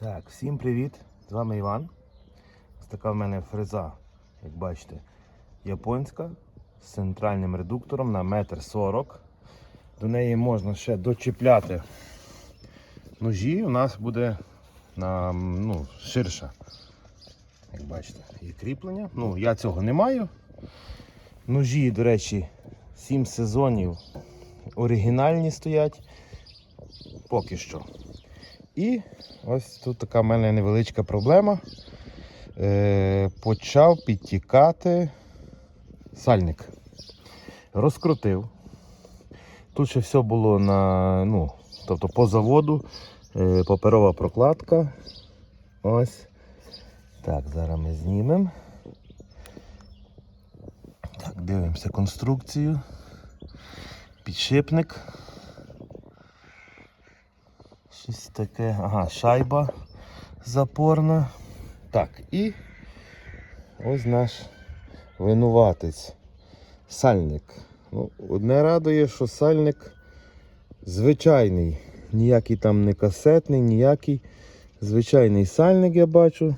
Так, всім привіт! З вами Іван. Ось така в мене фреза, як бачите, японська з центральним редуктором на метр сорок. До неї можна ще дочіпляти ножі. У нас буде на, ну, ширша. Як бачите, є кріплення. Ну, я цього не маю. Ножі, до речі, 7 сезонів оригінальні стоять. Поки що. І ось тут така в мене невеличка проблема. Е, почав підтікати сальник. Розкрутив. Тут ще все було на, ну, тобто по заводу, е, паперова прокладка. Ось. Так, зараз ми знімемо. Так, дивимося конструкцію. Підшипник. Щось таке. Ага, шайба запорна. Так, і ось наш винуватець. Сальник. Ну, одне радує, що сальник звичайний. Ніякий там не касетний, ніякий. Звичайний сальник я бачу.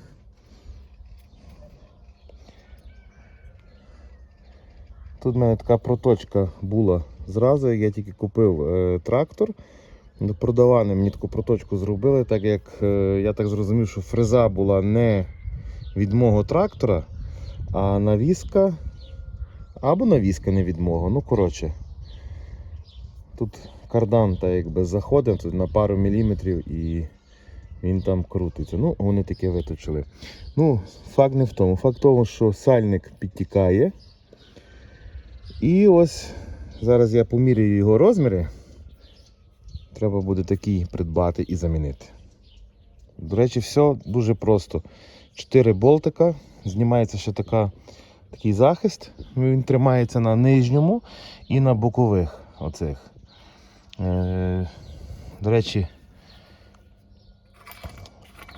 Тут в мене така проточка була зразу, як я тільки купив е, трактор. Продавали мені таку проточку зробили, так як е, я так зрозумів, що фреза була не від мого трактора, а навіска або навіска не від мого. Ну, коротше, тут кардан так якби заходить тут на пару міліметрів і він там крутиться. Ну, вони таке виточили. Ну, факт не в тому. Факт в тому, що сальник підтікає. І ось зараз я поміряю його розміри. Треба буде такий придбати і замінити. До речі, все дуже просто. Чотири болтика, знімається ще така, такий захист. Він тримається на нижньому і на бокових. оцих. Е, до речі,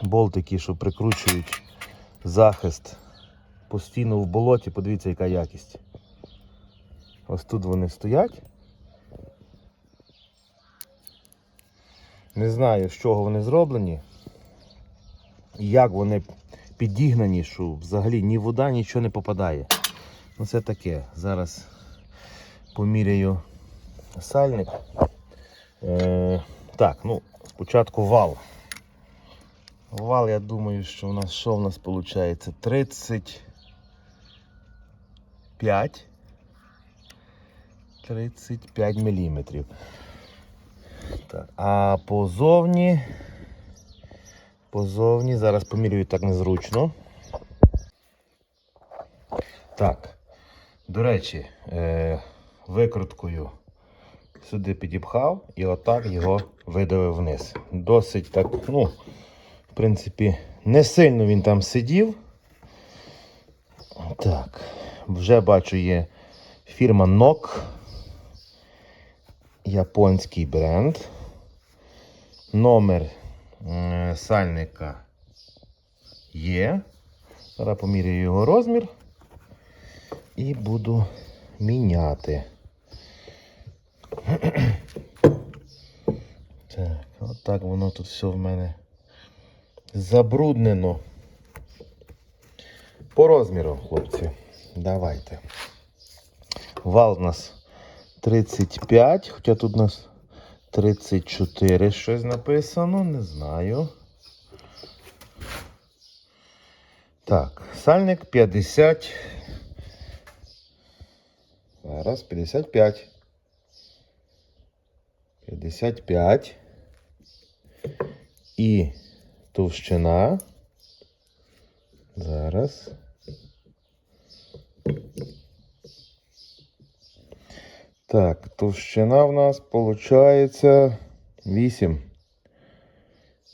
болтики, що прикручують захист постійно в болоті, подивіться, яка якість. Ось тут вони стоять. Не знаю, з чого вони зроблені. І як вони підігнані, що взагалі ні вода, нічого не попадає. Ну це таке. Зараз поміряю сальник. Е, так, ну, спочатку вал. Вал, я думаю, що у нас що в нас виходить? 35. 35 міліметрів. Так, а позовні. Позовні, зараз помірюю так незручно. Так. До речі, е, викруткою сюди підіпхав і отак його видавив вниз. Досить так, ну, в принципі, не сильно він там сидів. Так, вже бачу є фірма NOK японський бренд. Номер сальника є. Зараз поміряю його розмір і буду міняти. Так, от так воно тут все в мене забруднено. По розміру, хлопці, давайте. Вал у нас 35, хоча тут у нас 34 щось написано, не знаю. Так, сальник 50. Зараз 55. 55. І товщина. Зараз. Так, товщина в нас получається 8.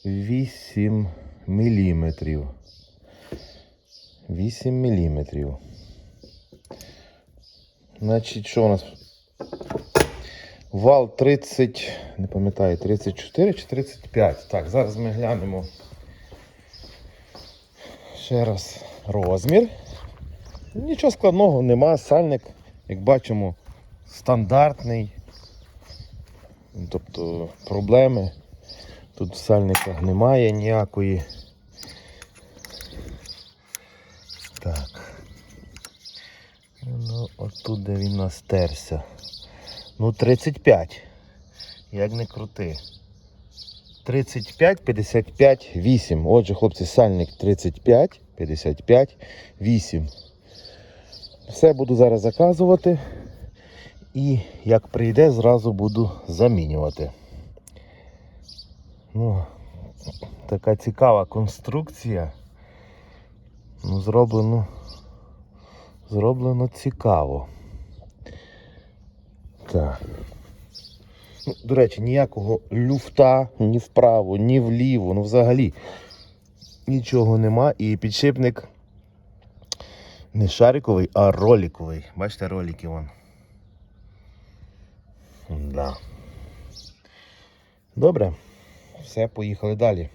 8 міліметрів. 8 міліметрів. Значить, що у нас? Вал 30, не пам'ятаю, 34 чи 35. Так, зараз ми глянемо ще раз розмір. Нічого складного, нема. Сальник, як бачимо, стандартний. Тобто проблеми Тут в сальниках немає ніякої. Так. Ну, отут, де він настерся. Ну, 35. Як не крути. 35, 55, 8. Отже, хлопці, сальник 35, 55, 8. Все буду зараз заказувати. І як прийде, зразу буду замінювати. Ну, така цікава конструкція. Ну, зроблено. Зроблено цікаво. Так. Ну, до речі, ніякого люфта ні вправо, ні вліво, ну взагалі нічого нема. І підшипник не шариковий, а роликовий. Бачите, ролики вон. Да. Добре. Все, поїхали далі.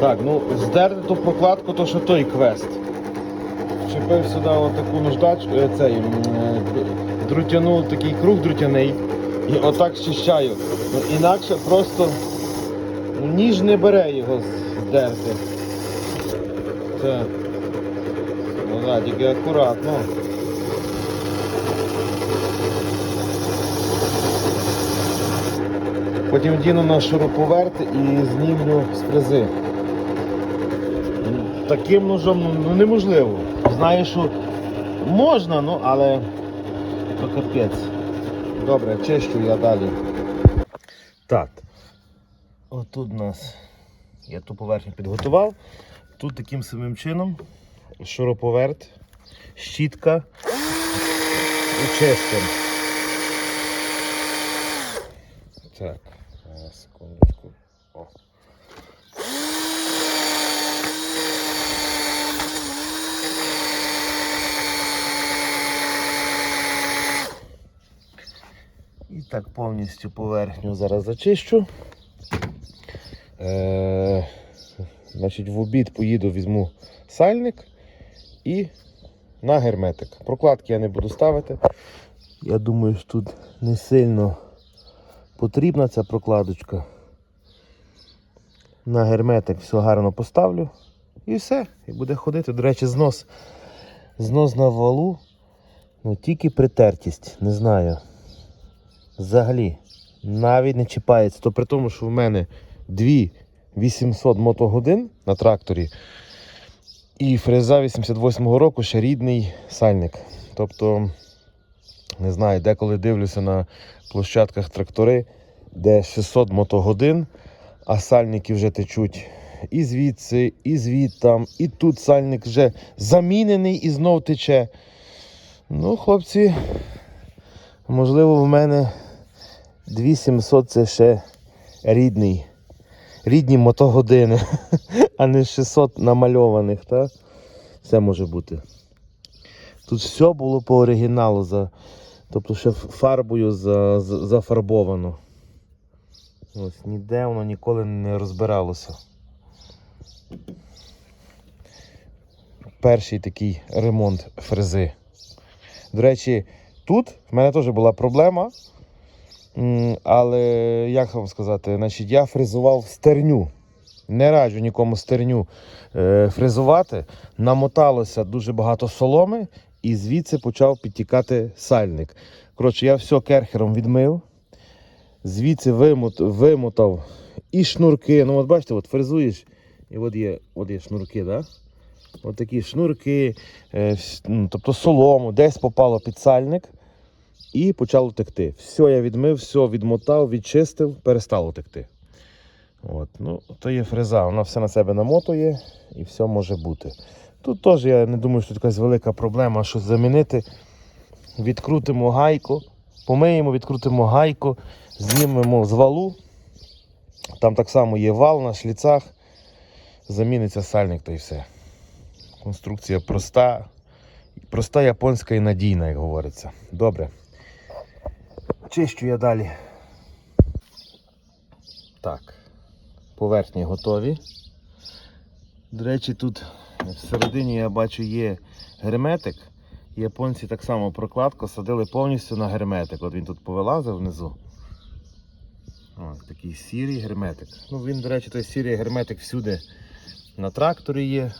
Так, ну здерти ту прокладку, то що той квест. Вчепив сюди отаку наждачку, е, цей е, друтяну, такий круг друтяний і отак щищаю. Ну, інакше просто ну, ніж не бере його здерти. Так. Ну да, тільки акуратно. Потім вдіну на шуруповерт і знімлю з фрези. Таким ножом ну, ну, неможливо. Знаю, що можна, ну але то капець. Добре, чищу я далі. Так. Отут у нас я ту поверхню підготував. Тут таким самим чином шуруповерт, щітка і чистим. Так, секундочку. О. І так повністю поверхню зараз зачищу. Е, значить, в обід поїду, візьму сальник і на герметик. Прокладки я не буду ставити. Я думаю, що тут не сильно потрібна ця прокладочка. На герметик все гарно поставлю. І все. І буде ходити. До речі, знос. Знос на валу. Ну, тільки притертість, не знаю. Взагалі, навіть не чіпається. То при тому, що в мене 2800 мотогодин на тракторі. І фреза 88-го року ще рідний сальник. Тобто, не знаю, деколи дивлюся на площадках трактори, де 600 мотогодин, а сальники вже течуть і звідси, і звідтам, і тут сальник вже замінений і знов тече. Ну, хлопці, можливо, в мене 2700 це ще рідний. Рідні мотогодини, а не 600 намальованих, та? Все може бути. Тут все було по оригіналу, за, тобто ще фарбою за, за, зафарбовано. Ось ніде воно ніколи не розбиралося. Перший такий ремонт фрези. До речі, тут в мене теж була проблема. Але як вам сказати, значить, я фрезував стерню. Не раджу нікому стерню е, фрезувати. Намоталося дуже багато соломи, і звідси почав підтікати сальник. Коротше, я все керхером відмив, звідси вимот, вимотав і шнурки. Ну, от бачите, от фрезуєш, і от є, от є шнурки, да? От такі шнурки, е, ну, тобто солому, десь попало під сальник і почало текти. Все я відмив, все відмотав, відчистив, перестало текти. От, ну, то є фреза, вона все на себе намотує і все може бути. Тут теж я не думаю, що якась велика проблема, що замінити. Відкрутимо гайку, помиємо, відкрутимо гайку, знімемо з валу. Там так само є вал на шліцах, заміниться сальник та й все. Конструкція проста, проста японська і надійна, як говориться. Добре. Чищу я далі. Так, поверхні готові. До речі, тут всередині я бачу є герметик. Японці так само прокладку садили повністю на герметик. От він тут повилазив внизу. Ось такий сірий герметик. Ну він, до речі, той сірий герметик всюди на тракторі є.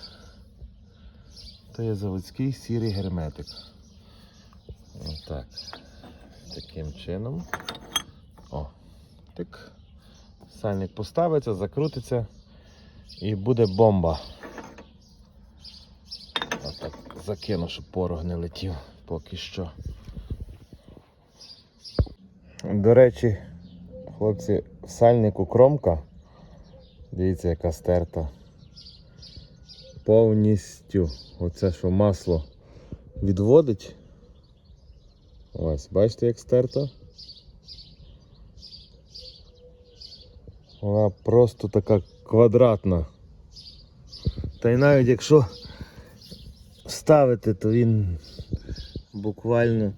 То є заводський сірий герметик. Отак. Таким чином. О, так. Сальник поставиться, закрутиться і буде бомба. Закину, щоб порог не летів поки що. До речі, хлопці, в сальнику кромка. Дивіться, яка стерта. Повністю. Оце що масло відводить. Ось, бачите, як стерта? Вона просто така квадратна. Та й навіть якщо ставити, то він буквально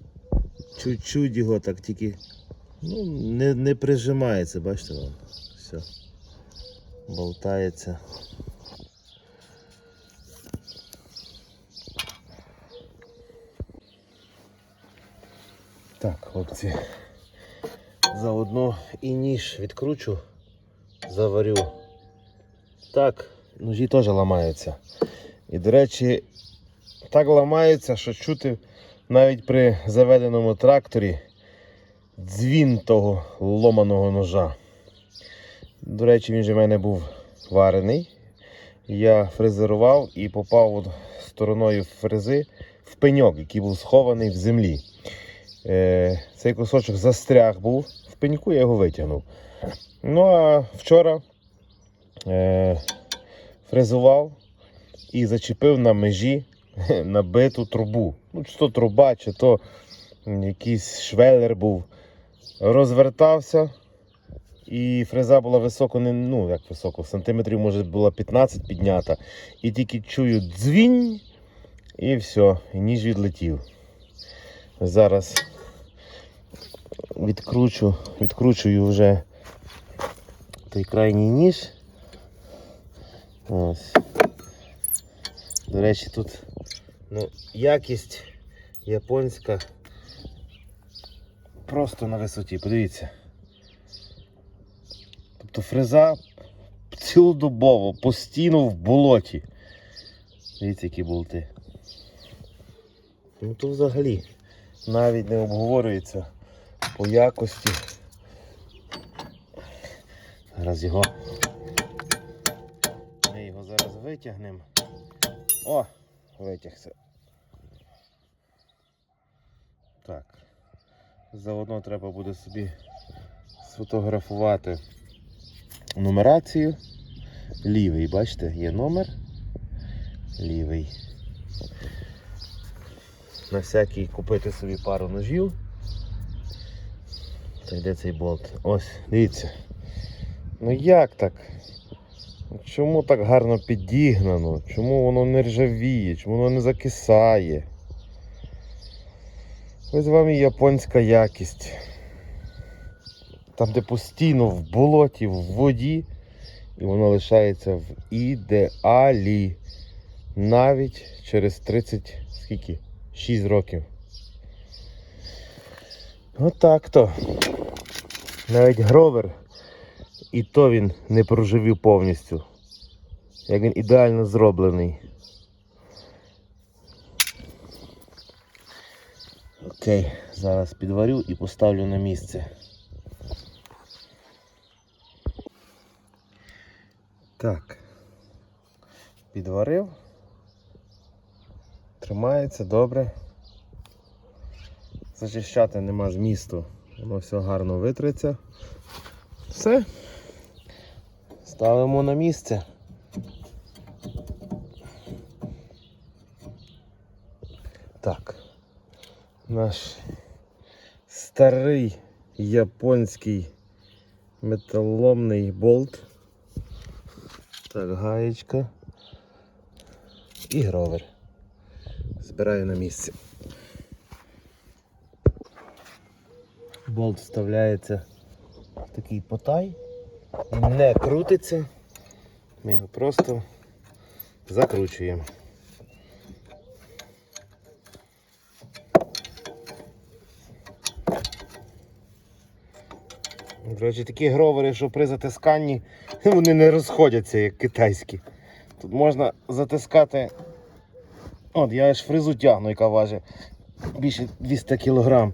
чуть-чуть його так тільки ну, не, не прижимається, бачите вам. Все. Болтається. Так, хлопці. Заодно і ніж відкручу, заварю. Так, ножі теж ламаються. І, до речі, так ламаються, що чути навіть при заведеному тракторі дзвін того ломаного ножа. До речі, він же в мене був варений. Я фрезерував і попав от стороною фрези в пеньок, який був схований в землі. Е, цей кусочок застряг був в пеньку, я його витягнув. Ну а вчора е, фрезував і зачепив на межі набиту трубу. Ну, чи то труба, чи то якийсь швелер був. Розвертався, і фреза була високо, не, ну як високо, сантиметрів, може, була 15 піднята. І тільки чую дзвінь, і все, і ніж відлетів. Зараз відкручу, відкручую вже той крайній ніж. Ось. До речі, тут ну, якість японська просто на висоті. Подивіться. Тобто фреза цілодобово, постійно в болоті. Дивіться, які болти. Ну то взагалі навіть не обговорюється по якості. Зараз його. Ми його зараз витягнемо. О, витягся. Так. Заодно треба буде собі сфотографувати нумерацію. Лівий, бачите, є номер. Лівий. На всякий купити собі пару ножів. Та йде цей болт. Ось, дивіться. Ну як так? Чому так гарно підігнано? Чому воно не ржавіє? Чому воно не закисає? Ось вам і японська якість. Там, де постійно в болоті, в воді, і воно лишається в ідеалі. Навіть через 30 скільки? 6 років. Отак то. Навіть гровер, і то він не проживів повністю. Як він ідеально зроблений. Окей, зараз підварю і поставлю на місце. Так. Підварив. Тримається добре. Зачищати нема змісту. Воно все гарно витриться. Все. Ставимо на місце. Так. Наш старий японський металоломний болт. Так, гаєчка. І гровер. Збираю на місце. Болт вставляється в такий потай, не крутиться. Ми його просто закручуємо. До речі, такі гровери, що при затисканні вони не розходяться, як китайські. Тут можна затискати. От, я аж фрезу тягну, яка важить більше 200 кг.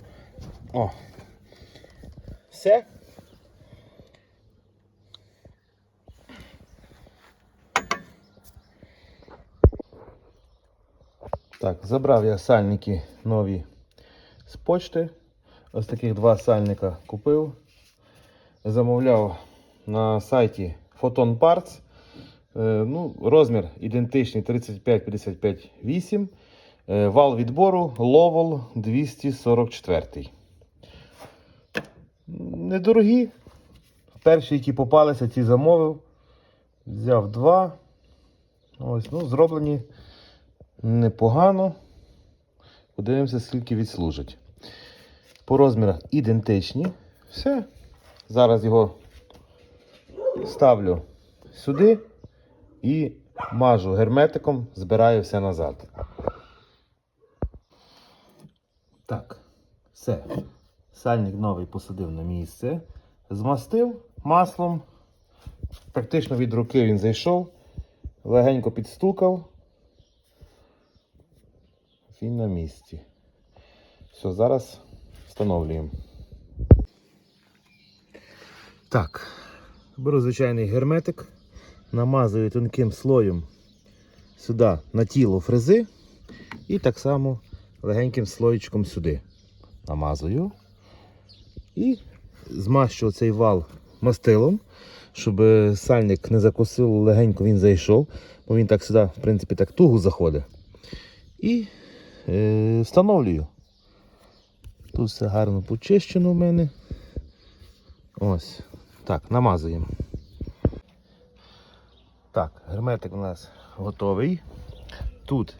О. Все. Так, забрав я сальники нові з почти. Ось таких два сальника купив. Замовляв на сайті Photon Parts. Е, ну, розмір ідентичний 35-55-8. Е, Вал відбору Lowell 244. Недорогі. Перші, які попалися, ці замовив. Взяв два. Ось, ну, зроблені непогано. Подивимося, скільки відслужить. По розмірах ідентичні. Все. Зараз його ставлю сюди і мажу герметиком, збираю все назад. Так, все. Сальник новий посадив на місце. Змастив маслом. Практично від руки він зайшов. Легенько підстукав. Він на місці. Все, зараз встановлюємо. Так, беру звичайний герметик, намазую тонким слоєм сюди на тіло фрези і так само легеньким слоєчком сюди намазую і змащу цей вал мастилом, щоб сальник не закосив, легенько він зайшов, бо він так сюди, в принципі, так туго заходить. І е, встановлюю. Тут все гарно почищено в мене. Ось. Так, намазуємо. Так, герметик у нас готовий. Тут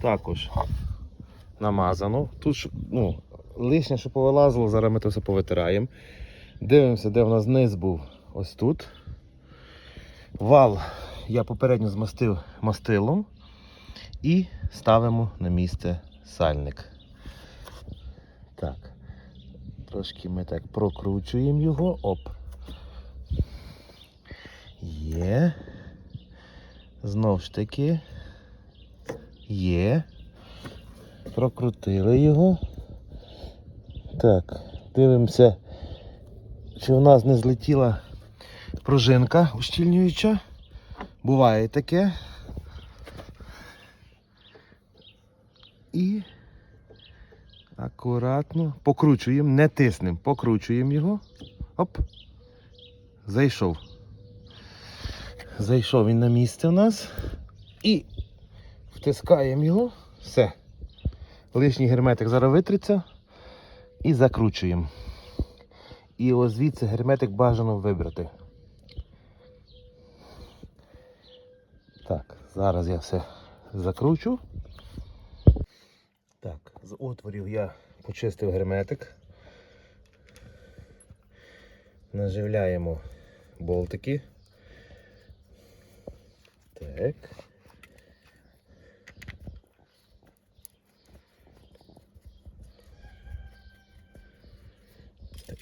також намазано. Тут ну, лишнє, що повилазило, зараз ми це все повитираємо. Дивимося, де в нас низ був ось тут. Вал я попередньо змастив мастилом і ставимо на місце сальник. Так. Трошки ми так прокручуємо його. Оп. Є. Знов ж таки. Є. Прокрутили його. Так, дивимося, чи у нас не злетіла пружинка ущільнююча. Буває таке. І акуратно покручуємо, не тиснемо, покручуємо його. Оп. Зайшов. Зайшов він на місце у нас. І втискаємо його. Все. Лишній герметик зараз витриться. І закручуємо. І ось звідси герметик бажано вибрати. Так, зараз я все закручу. З отворів я почистив герметик. Наживляємо болтики. Так.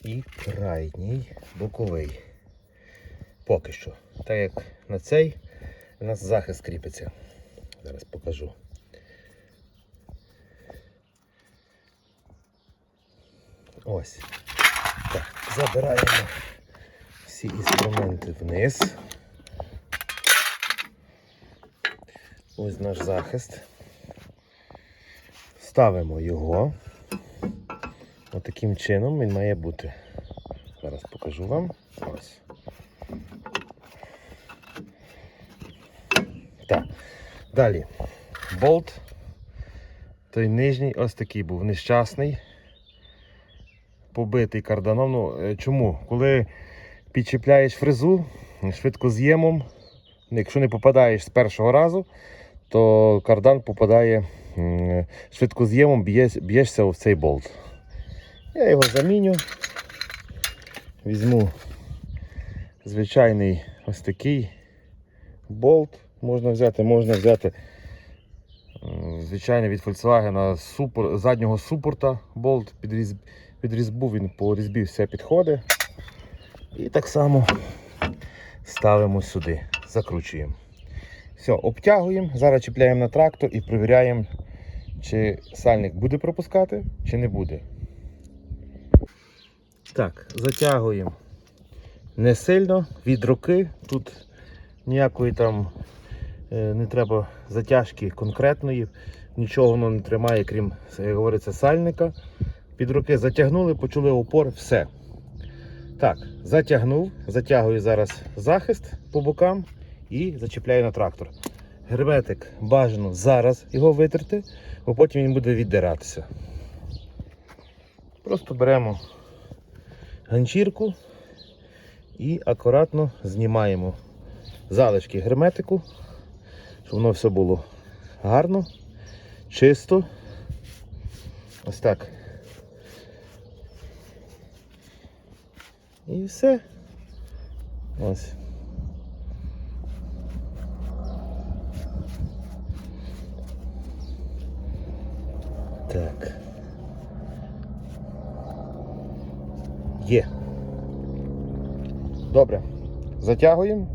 І крайній боковий. Поки що. Так як на цей у нас захист кріпиться. Зараз покажу. Ось. Так, забираємо всі інструменти вниз. Ось наш захист. Ставимо його. Отаким чином він має бути. Зараз покажу вам. Ось. Так. Далі. Болт. Той нижній ось такий був нещасний побитий карданом. Ну, е, чому? Коли підчіпляєш фрезу швидкоз'ємом, якщо не попадаєш з першого разу, то кардан попадає м, швидкоз'ємом, б'єш, б'єшся в цей болт. Я його заміню. Візьму звичайний ось такий болт. Можна взяти, можна взяти м, звичайний від Volkswagen супер, заднього супорта болт під, різ, під різьбу він по різьбі все підходить. І так само ставимо сюди, закручуємо. Все, обтягуємо, зараз чіпляємо на трактор і перевіряємо, чи сальник буде пропускати, чи не буде. Так, затягуємо не сильно від руки. Тут ніякої там е, не треба затяжки конкретної, нічого воно не тримає, крім, як говориться, сальника. Під руки затягнули, почули опор, все. Так, затягнув, затягую зараз захист по бокам і зачіпляю на трактор. Герметик бажано зараз його витерти, бо потім він буде віддиратися. Просто беремо ганчірку і акуратно знімаємо залишки герметику, щоб воно все було гарно, чисто. Ось так. І все. Ось. Так. Є. Добре. Затягуємо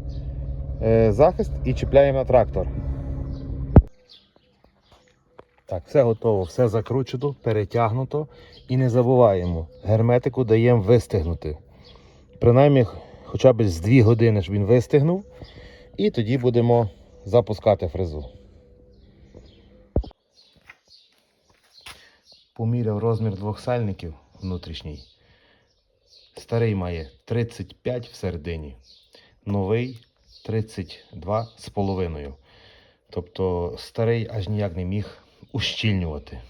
е, захист і чіпляємо на трактор. Так, все готово, все закручено, перетягнуто. І не забуваємо, герметику даємо вистигнути. Принаймні, хоча б з 2 години щоб він вистигнув. І тоді будемо запускати фрезу. Поміряв розмір двох сальників внутрішній. Старий має 35 всередині, новий 32 з половиною. Тобто старий аж ніяк не міг ущільнювати.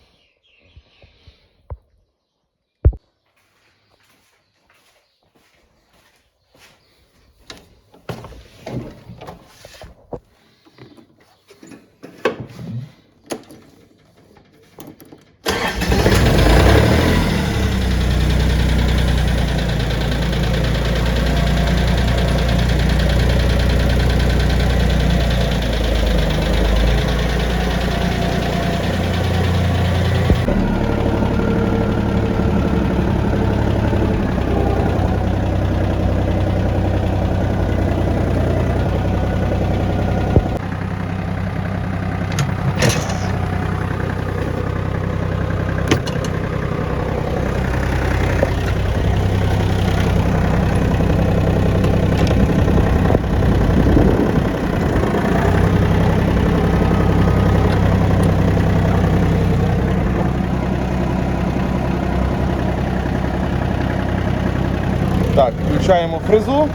Так, включаємо фрезу,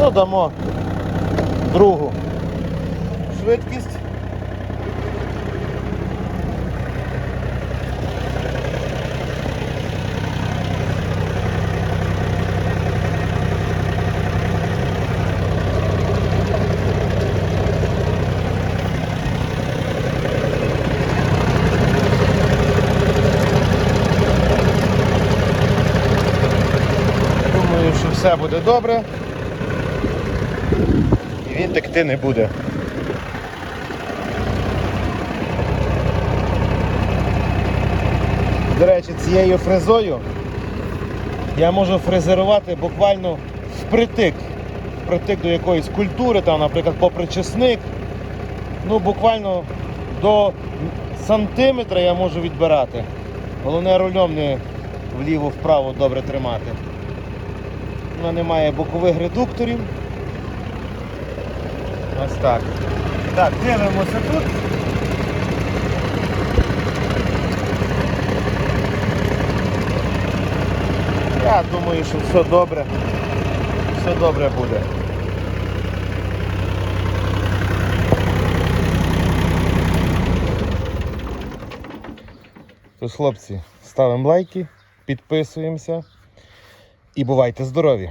ну, другу швидкість. Думаю, що все буде добре. І він текти не буде. До речі, цією фрезою я можу фрезерувати буквально впритик. Впритик до якоїсь культури, там, наприклад, попри чесник. Ну, буквально до сантиметра я можу відбирати. Головне рулем не вліво-вправо добре тримати. Вона не має бокових редукторів. Ось так. Так, дивимося тут. Я думаю, що все добре. Все добре буде. Тож, хлопці, ставимо лайки, підписуємося і бувайте здорові!